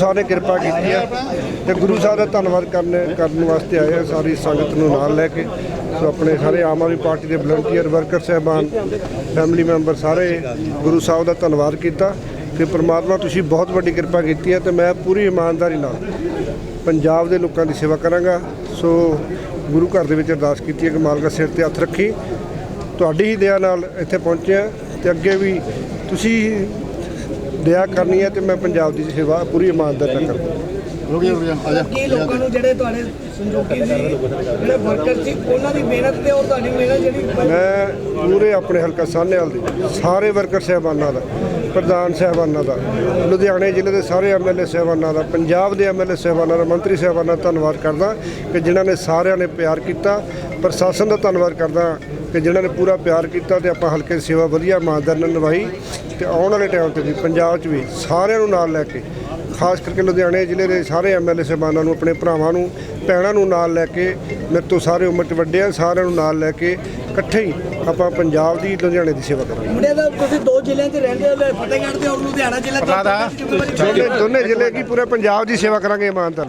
ਸਾਹਿਬ ਨੇ ਕਿਰਪਾ ਕੀਤੀ ਹੈ ਤੇ ਗੁਰੂ ਸਾਹਿਬ ਦਾ ਧੰਨਵਾਦ ਕਰਨ ਕਰਨ ਵਾਸਤੇ ਆਏ ਆ ਸਾਰੀ ਸੰਗਤ ਨੂੰ ਨਾਲ ਲੈ ਕੇ। ਸੋ ਆਪਣੇ ਸਾਰੇ ਆਮ ਆਦਮੀ ਪਾਰਟੀ ਦੇ ਵਲੰਟੀਅਰ ਵਰਕਰ ਸਹਿਬਾਨ ਫੈਮਿਲੀ ਮੈਂਬਰ ਸਾਰੇ ਗੁਰੂ ਸਾਹਿਬ ਦਾ ਧੰਨਵਾਦ ਕੀਤਾ ਕਿ ਪ੍ਰਮਾਤਮਾ ਤੁਸੀਂ ਬਹੁਤ ਵੱਡੀ ਕਿਰਪਾ ਕੀਤੀ ਹੈ ਤੇ ਮੈਂ ਪੂਰੀ ਇਮਾਨਦਾਰੀ ਨਾਲ ਪੰਜਾਬ ਦੇ ਲੋਕਾਂ ਦੀ ਸੇਵਾ ਕਰਾਂਗਾ। ਸੋ ਗੁਰੂ ਘਰ ਦੇ ਵਿੱਚ ਅਰਦਾਸ ਕੀਤੀ ਹੈ ਕਿ ਮਾਲਕਾ ਸਿਰ ਤੇ ਹੱਥ ਰੱਖੀ। ਤੁਹਾਡੀ ਹੀ ਦਇਆ ਨਾਲ ਇੱਥੇ ਪਹੁੰਚਿਆ ਹਾਂ ਤੇ ਅੱਗੇ ਵੀ ਤੁਸੀਂ ਦਇਆ ਕਰਨੀ ਹੈ ਤੇ ਮੈਂ ਪੰਜਾਬ ਦੀ ਸੇਵਾ ਪੂਰੀ ਇਮਾਨਦਾਰੀ ਨਾਲ ਕਰਾਂਗਾ ਰੁਕ ਜਾ ਰੁਕ ਜਾ ਆ ਜਾ। ਕੀ ਲੋਕਾਂ ਨੂੰ ਜਿਹੜੇ ਤੁਹਾਡੇ ਸੰਯੋਗੀ ਸੀ ਜਿਹੜੇ ਵਰਕਰ ਸੀ ਉਹਨਾਂ ਦੀ ਮਿਹਨਤ ਤੇ ਉਹ ਤੁਹਾਡੀ ਮਿਹਨਤ ਜਿਹੜੀ ਮੈਂ ਪੂਰੇ ਆਪਣੇ ਹਲਕਾ ਸਾਹਨੇਵਾਲ ਦੇ ਸਾਰੇ ਵਰਕਰ ਸਹਿਬਾਨਾਂ ਦਾ ਪ੍ਰਧਾਨ ਸਹਿਬਾਨਾਂ ਦਾ ਲੁਧਿਆਣੇ ਜ਼ਿਲ੍ਹੇ ਦੇ ਸਾਰੇ ਐਮਐਲਏ ਸਹਿਬਾਨਾਂ ਦਾ ਪੰਜਾਬ ਦੇ ਐਮਐਲਏ ਸਹਿਬਾਨਾਂ ਦਾ ਮੰਤਰੀ ਸਹਿਬਾਨਾਂ ਦਾ ਧੰਨਵਾਦ ਕਰਦਾ ਕਿ ਜਿਨ੍ਹਾਂ ਨੇ ਸਾਰਿਆਂ ਨੇ ਪਿਆਰ ਕੀਤਾ ਪ੍ਰਸ਼ਾਸਨ ਦਾ ਧੰਨਵਾਦ ਕਰਦਾ ਕਿ ਜਿਨ੍ਹਾਂ ਨੇ ਪੂਰਾ ਪਿਆਰ ਕੀਤਾ ਤੇ ਆਪਾਂ ਹਲਕੇ ਦੀ ਸੇਵਾ ਵਧੀਆ ਇਮਾਨਦਾਰੀ ਨਾਲ ਨਿਭਾਈ ਤੇ ਆਉਣ ਵਾਲੇ ਟਾਈਮ ਤੇ ਵੀ ਪੰਜਾਬ 'ਚ ਵੀ ਸਾਰਿਆਂ ਨੂੰ ਨਾਲ ਲੈ ਕੇ ਖਾਸ ਕਰਕੇ ਲੁਧਿਆਣੇ ਜ਼ਿਲ੍ਹੇ ਦੇ ਸਾਰੇ ਐਮਐਲਏ ਸਾਹਿਬਾਨਾਂ ਨੂੰ ਆਪਣੇ ਭਰਾਵਾਂ ਨੂੰ ਭੈਣਾਂ ਨੂੰ ਨਾਲ ਲੈ ਕੇ ਮੇਰੇ ਤੋਂ ਸਾਰੇ ਉਮਰ 'ਚ ਵੱਡੇ ਆ ਸਾਰਿਆਂ ਨੂੰ ਨਾਲ ਲੈ ਕੇ ਇਕੱਠੇ ਹੀ ਆਪਾਂ ਪੰਜਾਬ ਦੀ ਲੁਧਿਆਣੇ ਦੀ ਸੇਵਾ ਕਰਾਂਗੇ। ਮੁੰਡੇ ਦਾ ਤੁਸੀਂ ਦੋ ਜ਼ਿਲ੍ਹਿਆਂ 'ਚ ਰਹਿੰਦੇ ਹੋ ਫਤਿਹਗੜ੍ਹ ਤੇ ਔਰ ਲੁਧਿਆਣਾ ਜ਼ਿਲ੍ਹਾ ਦੋਨੇ ਜ਼ਿਲ੍ਹੇ ਕੀ ਪੂਰੇ ਪੰਜਾਬ ਦੀ ਸੇਵਾ ਕਰਾਂਗੇ ਇਮਾਨਦਾਰ।